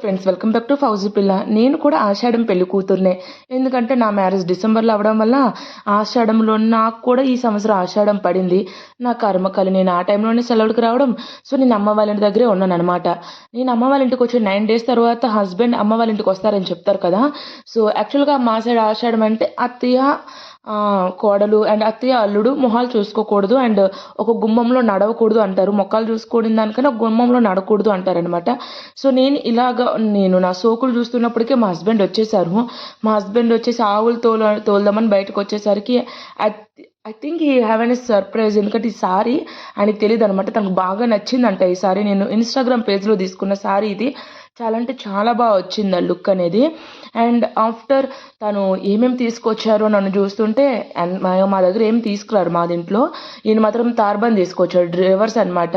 Friends welcome back to Fauji Pilla నేను కూడా ఆషాఢం పెళ్ళి కూతుర్నే. ఎందుకంటే నా మ్యారేజ్ డిసెంబర్లో అవడం వల్ల ఆషాఢంలో నాకు కూడా ఈ సంవత్సరం ఆషాఢం పడింది. నా కర్మకలి నేను ఆ టైంలోనే సెలవుడికి రావడం సో నేను అమ్మ వాళ్ళ ఇంటి దగ్గరే ఉన్నాను అనమాట నేను అమ్మ వాళ్ళ ఇంటికి వచ్చి నైన్ డేస్ తర్వాత హస్బెండ్ అమ్మ వాళ్ళ ఇంటికి వస్తారని చెప్తారు కదా. సో యాక్చువల్గా మా సైడ్ ఆషాఢం అంటే అత్తయ్య కోడలు అండ్ అత్తయ్య అల్లుడు మొహాలు చూసుకోకూడదు అండ్ ఒక గుమ్మంలో నడవకూడదు అంటారు. మొక్కలు చూసుకోవడం దానికన్నా ఒక గుమ్మంలో నడకూడదు అంటారనమాట సో నేను ఇలాగ నేను నా సోకులు చూస్తున్నప్పటికే మా హస్బెండ్ వచ్చేసారు. మా హస్బెండ్ వచ్చేసి ఆవులు తోల తోలుదామని బయటకు వచ్చేసరికి I think we have an surprise ఎందుకంటే ఈ సారీ ఆయనకి తెలియదు అనమాట తనకు బాగా నచ్చిందంట ఈ సారీ. నేను ఇన్స్టాగ్రామ్ పేజ్లో తీసుకున్న సారీ ఇది. చాలా అంటే చాలా బాగా వచ్చింది ఆ లుక్ అనేది. అండ్ ఆఫ్టర్ తను ఏమేమి తీసుకొచ్చారో నన్ను చూస్తుంటే అండ్ మా దగ్గర ఏం తీసుకురారు మా దీంట్లో ఈయన మాత్రం తార్బన్ తీసుకొచ్చాడు డ్రైవర్స్ అనమాట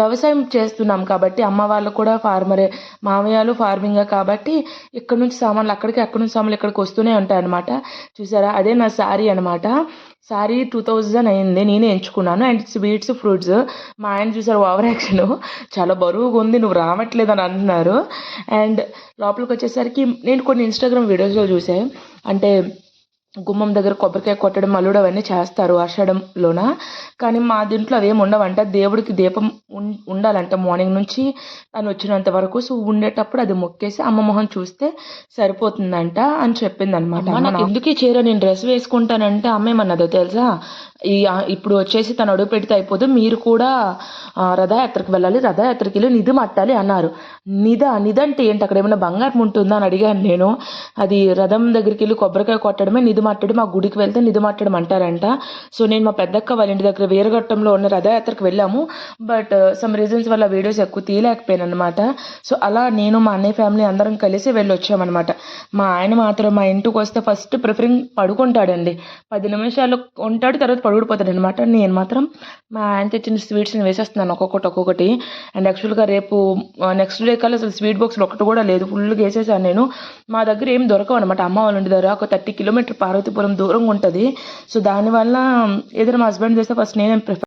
వ్యవసాయం చేస్తున్నాం కాబట్టి అమ్మ వాళ్ళు కూడా ఫార్మరే మామయ్యలు ఫార్మింగ్ కాబట్టి ఇక్కడ నుంచి సామాన్లు అక్కడికి అక్కడి నుంచి సామాన్లు ఇక్కడికి వస్తూనే ఉంటాయి అనమాట చూసారా? అదే నా శారీ అనమాట శారీ టూ థౌజండ్ అయింది నేనే ఎంచుకున్నాను. అండ్ స్వీట్స్ ఫ్రూట్స్ మా ఆయన చూసారు ఓవర్ యాక్షన్. చాలా బరువుగా ఉంది నువ్వు రావట్లేదు అని అంటున్నారు. అండ్ లోపలికి వచ్చేసరికి నేను కొన్ని ఇన్స్టాగ్రామ్ వీడియోస్లో చూసాను అంటే గుమ్మం దగ్గర కొబ్బరికాయ కొట్టడం అల్లుడు అవన్నీ చేస్తారు ఆషాఢంలోన. కానీ మా దీంట్లో అవేం ఉండవంట. దేవుడికి దీపం ఉండాలంట. మార్నింగ్ నుంచి తను వచ్చినంత వరకు సో ఉండేటప్పుడు అది మొక్కేసి అమ్మ మొహం చూస్తే సరిపోతుందంట అని చెప్పింది అనమాట నాకు ఎందుకు ఈ చీర నేను డ్రెస్ వేసుకుంటానంటే అమ్మ ఏమన్నదో తెలుసా? ఈ ఇప్పుడు వచ్చేసి తను అడుగు పెడితే అయిపోదు మీరు కూడా రథయాత్రకు వెళ్ళాలి రథయాత్రకి వెళ్ళి నిధి మట్టాలి అన్నారు. నిధ నిధ అంటే ఏంటి? అక్కడ ఏమైనా బంగారం ఉంటుందా అని అడిగాను నేను. అది రథం దగ్గరికి వెళ్ళి కొబ్బరికాయ కొట్టడమే నిధి మట్టడం ఆ గుడికి వెళ్తే నిధి మట్టడం అంటారంట. సో నేను మా పెద్దక్క వాళ్ళ ఇంటి దగ్గర వీరఘట్టంలో ఉన్న రథయాత్రకు వెళ్ళాము. బట్ సమ్ రీజన్స్ వల్ల వీడియోస్ ఎక్కువ తీయలేకపోయాను అనమాట సో అలా నేను మా అన్నయ్య ఫ్యామిలీ అందరం కలిసి వెళ్ళొచ్చామన్నమాట. మా ఆయన మాత్రం మా ఇంటికి వస్తే ఫస్ట్ ప్రిఫరింగ్ పడుకుంటాడండి. పది నిమిషాలు ఉంటాడు తర్వాత పడుకుడిపోతాడు అనమాట నేను మాత్రం మా ఆయన తెచ్చిన స్వీట్స్ని వేసేస్తున్నాను ఒక్కొక్కటి ఒక్కొక్కటి. అండ్ యాక్చువల్గా రేపు నెక్స్ట్ డే కల్లా అసలు స్వీట్ బాక్స్లో ఒకటి కూడా లేదు. ఫుల్గా వేసేసాను నేను. మా దగ్గర ఏం దొరకవు అనమాట అమ్మ వాళ్ళ ఇంటి దగ్గర ఒక థర్టీ కిలోమీటర్ పార్వతీపురం దూరంగా ఉంటుంది. సో దానివల్ల ఏదైనా మా హస్బెండ్ చేస్తే ఫస్ట్ నేనే ప్రిఫర్